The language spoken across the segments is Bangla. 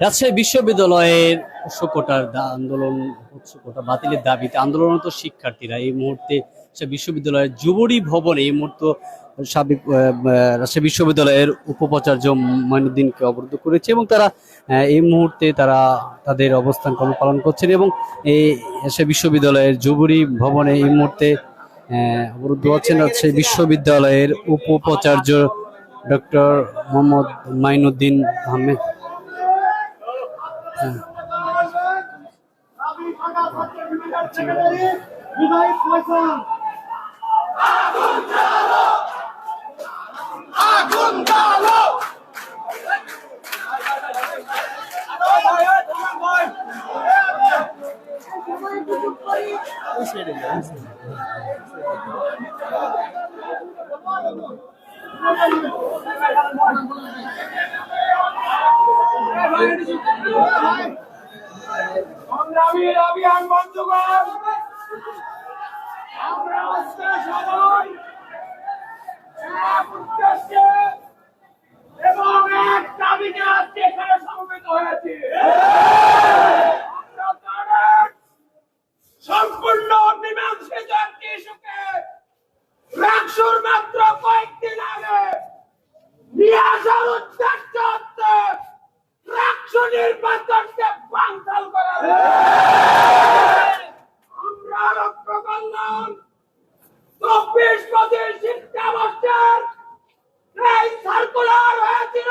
রাজশাহী বিশ্ববিদ্যালয়ের কোটার আন্দোলন কোটা বাতিলের দাবিতে আন্দোলনরত শিক্ষার্থীরা এই মুহূর্তে বিশ্ববিদ্যালয়ের যুবরী ভবনে এই মুহূর্তে সাবেক রাজশাহী বিশ্ববিদ্যালয়ের উপাচার্য মঈনুদ্দিনকে অবরুদ্ধ করেছে এবং তারা এই মুহূর্তে তারা তাদের অবস্থান পালন করছেন এবং এই রাজশাহী বিশ্ববিদ্যালয়ের যুবরী ভবনে এই মুহূর্তে অবরুদ্ধ আছেন রাজশাহী বিশ্ববিদ্যালয়ের উপাচার্য ডক্টর মোহাম্মদ মাইনুদ্দিন আহমেদ। সংগ্রামীর অভিযান বন্ধুগণ আমরা আজকে আমরা এক উদ্দেশ্যে এবং এক দাবিতে আজকে এখানে সমবেত হয়েছি আমরা তাদের সম্পূর্ণ মীমাংসিত একটি ইস্যুকে রাকসুর মাত্র কয়েকদিন আগে নিয়ে আসার উদ্দেশ্য হচ্ছে রাকসু নির্বাচনকে বানচাল করা আমরা লক্ষ্য করলাম চব্বিশ পঁচিশ শিক্ষাবর্ষের এই সার্কুলার হয়েছিল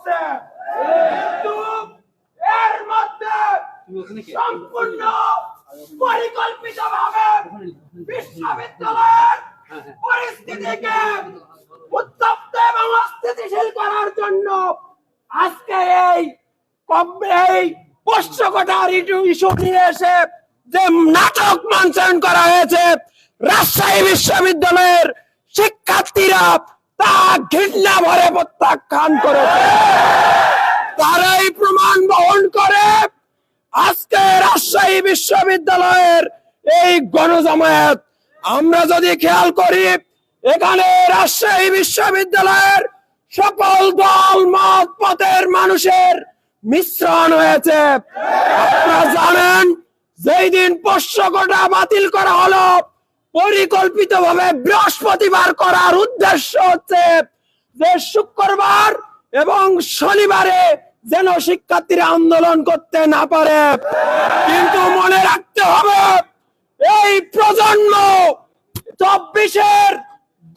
হচ্ছে কিন্তু এর মধ্যে সম্পূর্ণ পরিকল্পিত ভাবে বিশ্ববিদ্যালয়ের পরিস্থিতিকে উত্তপ্ত এবং অস্থিতিশীল করার জন্য আজকে এই এই পোষ্যকটার ইস্যু নিয়ে এসে যে নাটক মঞ্চায়ন করা হয়েছে রাজশাহী বিশ্ববিদ্যালয়ের শিক্ষার্থীরা তা ঘৃণা ভরে প্রত্যাখ্যান করেছে তারাই প্রমাণ বহন করে। আজকে রাজশাহী বিশ্ববিদ্যালয়ের এই গণজামায়াত, আমরা যদি খেয়াল করি, এখানে রাজশাহী বিশ্ববিদ্যালয়ের সকল দল, মত পথের মানুষের মিশ্রণ হয়েছে। আপনারা জানেন, যেই দিন পোষ্যকটা বাতিল করা হলো পরিকল্পিত ভাবে বৃহস্পতিবার করার উদ্দেশ্য হচ্ছে যে শুক্রবার এবং শনিবারে যেন শিক্ষার্থীরা আন্দোলন করতে না পারে। কিন্তু মনে রাখতে হবে, এই প্রজন্ম চব্বিশের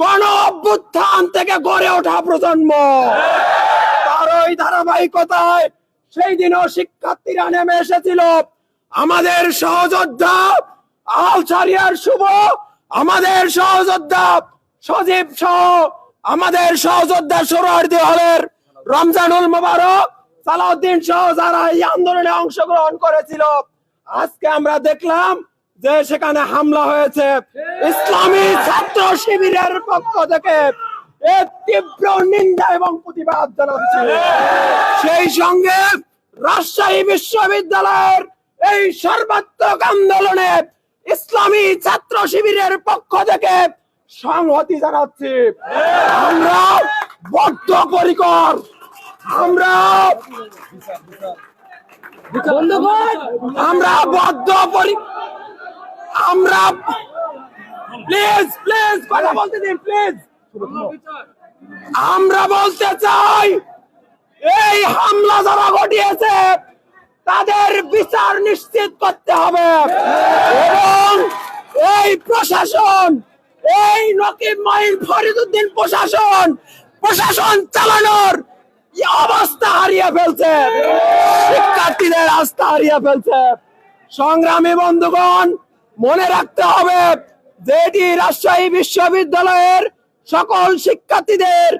গণ অভ্যুত্থান থেকে গড়ে ওঠা প্রজন্ম। তার ওই ধারাবাহিকতায় সেই দিনও শিক্ষার্থীরা নেমে এসেছিল। আমাদের সহযোদ্ধা আলসারিয়ার শুভ, আমাদের সহযোদ্ধা সজীব সহ আমাদের সহযোদ্ধা হলের রমজানুল সালাউদ্দিন সহ যারা এই আন্দোলনে অংশগ্রহণ করেছিল। আজকে আমরা দেখলাম যে সেখানে হামলা হয়েছে। ইসলামী ছাত্র শিবিরের পক্ষ থেকে তীব্র নিন্দা এবং প্রতিবাদ জানাচ্ছি। সেই সঙ্গে রাজশাহী বিশ্ববিদ্যালয়ের এই সর্বাত্মক আন্দোলনে ইসলামী ছাত্র শিবিরের পক্ষ থেকে সংহতি জানাচ্ছি। আমরা বদ্ধ পরিকর। আমরা আমরা বদ্ধ পরি আমরা প্লিজ প্লিজ কথা বলতে দিন প্লিজ। আমরা বলতে চাই এই হামলা যারা ঘটিয়েছে তাদের বিচার নিশ্চিত করতে হবে। এবং এই প্রশাসন, এই নকিব মাইন ফরিদুদ্দিন প্রশাসন প্রশাসন চালানোর অবস্থা হারিয়ে ফেলছে। শিক্ষার্থীদের আস্থা হারিয়ে ফেলছে। সংগ্রামী বন্ধুগণ, মনে রাখতে হবে যে এটি রাজশাহী বিশ্ববিদ্যালয়ের সকল শিক্ষার্থীদের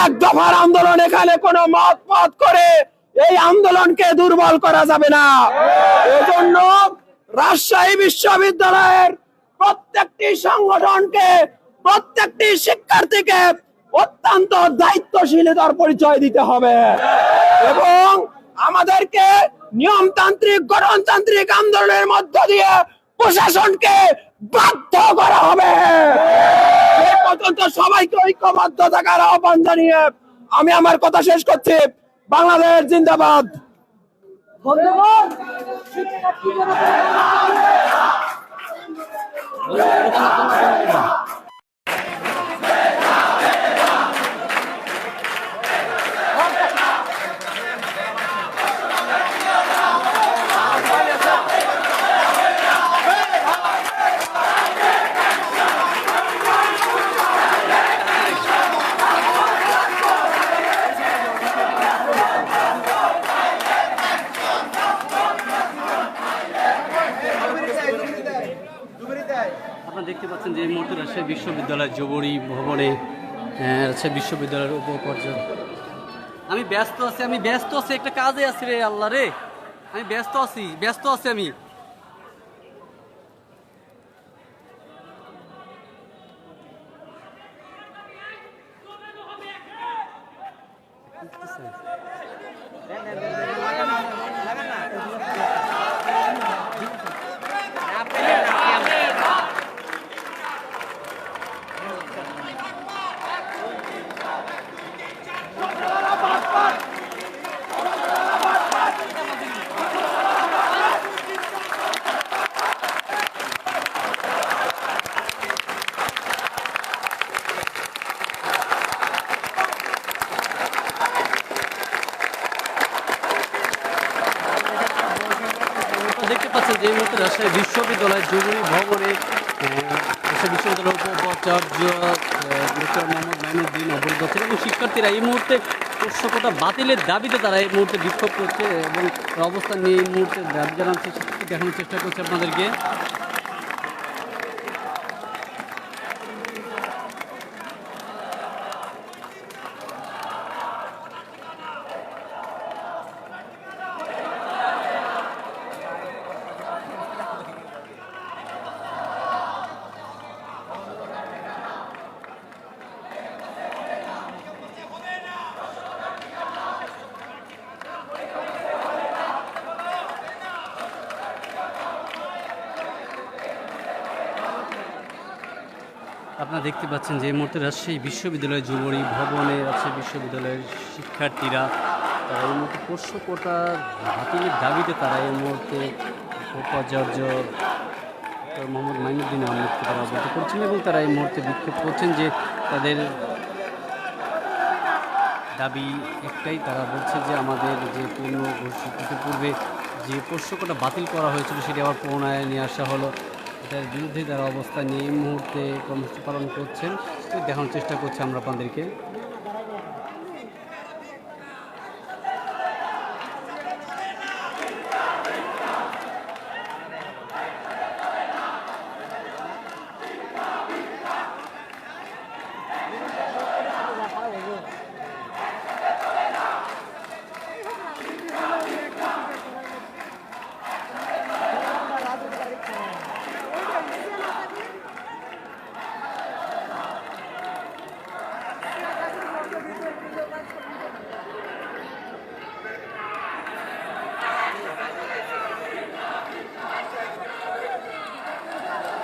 এক দফার আন্দোলন। এখানে কোনো মত করে এই আন্দোলনকে দুর্বল করা যাবে না। এজন্য রাজশাহী বিশ্ববিদ্যালয়ের প্রত্যেকটি সংগঠনকে, প্রত্যেকটি শিক্ষার্থীকে অত্যন্ত দায়িত্বশীলতার পরিচয় দিতে হবে। এবং আমাদেরকে নিয়মতান্ত্রিক, গণতান্ত্রিক আন্দোলনের মধ্য দিয়ে প্রশাসনকে বাধ্য করা হবে। সবাইকে ঐক্যবদ্ধ থাকার আহ্বান জানিয়ে আমি আমার কথা শেষ করছি। বাংলাদেশ জিন্দাবাদ। ধন্যবাদ আপনারা দেখতে পাচ্ছেন রাজশাহী বিশ্ববিদ্যালয় জবরী ভবনে রাজশাহী বিশ্ববিদ্যালয়ের উপপর্যায় আমি ব্যস্ত আছি, আমি ব্যস্ত আছি, একটা কাজে আছি রে আল্লাহ রে। আমি ব্যস্ত আছি ব্যস্ত আছি আমি আপনারা দেখতে পাচ্ছেন যে এই মুহূর্তে রাজশাহী বিশ্ববিদ্যালয় জরুরি ভবনে বিশ্ববিদ্যালয়ের উপাচার্য ডক্টর মোহাম্মদ মাইনুদ্দিন আছেন এবং শিক্ষার্থীরা এই মুহূর্তে প্রশ্নকটা বাতিলের দাবিতে তারা এই মুহূর্তে বিক্ষোভ করছে এবং অবস্থান নিয়ে এই মুহূর্তে দাবি জানাচ্ছে দেখানোর চেষ্টা করছে আপনাদেরকে। আপনারা দেখতে পাচ্ছেন যে এই মুহূর্তে রাজশাহী বিশ্ববিদ্যালয় যুবরী ভবনে রাজশাহী বিশ্ববিদ্যালয়ের শিক্ষার্থীরা। তারা এই মুহূর্তে পোষ্য কোটার বাতিলের দাবিতে তারা এই মুহূর্তে উপাচার্য মোহাম্মদ মাইনুদ্দিন আহমেদকে তারা অবগত করছেন এবং তারা এই মুহূর্তে বিক্ষোভ করছেন যে তাদের দাবি একটাই, তারা বলছে যে আমাদের যে পূর্ণ ঘোষিত পূর্বে যে পোষ্যকটা বাতিল করা হয়েছিল সেটি আবার পুনরায় নিয়ে আসা হলো। এটার বিরুদ্ধে তারা অবস্থা নিয়ে এই মুহূর্তে কর্মসূচি পালন করছেন দেখানোর চেষ্টা করছে আমরা আপনাদেরকে।